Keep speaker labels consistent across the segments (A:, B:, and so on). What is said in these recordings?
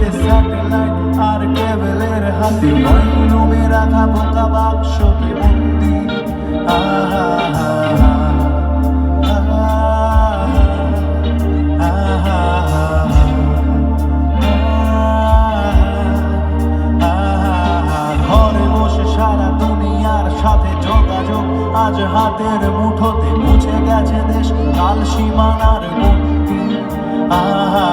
A: হাতে স্যাটেলাইট আর কেবলের হাতে রুমে বন্দি? আহা ঘরে বসে সারা দুনিয়ার আজ মুঠোতে মুছে দেশ সীমানার গন্তি আহা।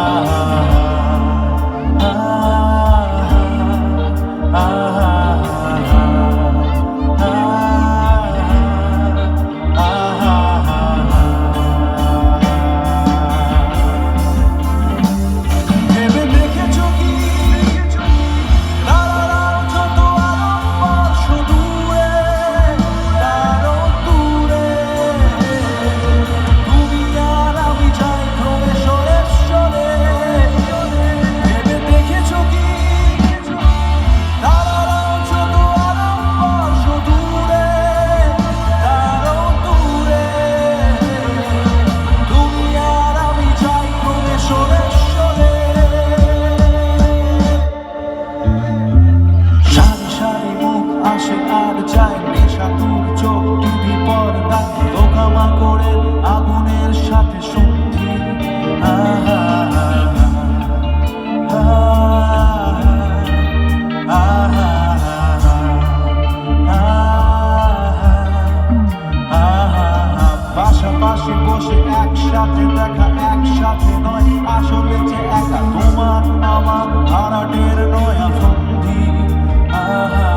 A: বসে একসাথে দেখা একসাথে নয়। আসলে যে একা তোমার আমার ভাড়াটের নয়া আহা আহা।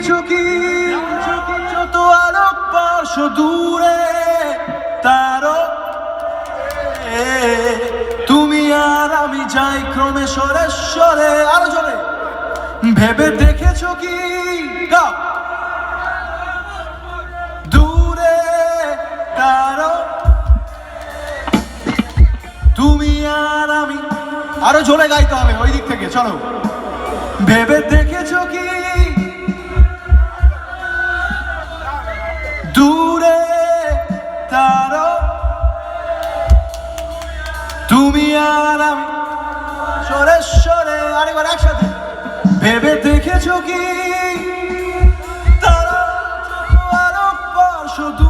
A: দেখেছ কি যত আলোক দূরে তারও তুমি আর আমি যাই ক্রমে আরও ভেবে দেখেছ কি? দূরে তারও তুমি আর আমি আরও জোরে গাইতে হবে, ওই দিক থেকে, চলো। ভেবে দেখেছ কি? দূরে তার তুমি আরাম সরে সরে আরেকবার একসাথে। ভেবে দেখেছ কি? তারা আরও দূরে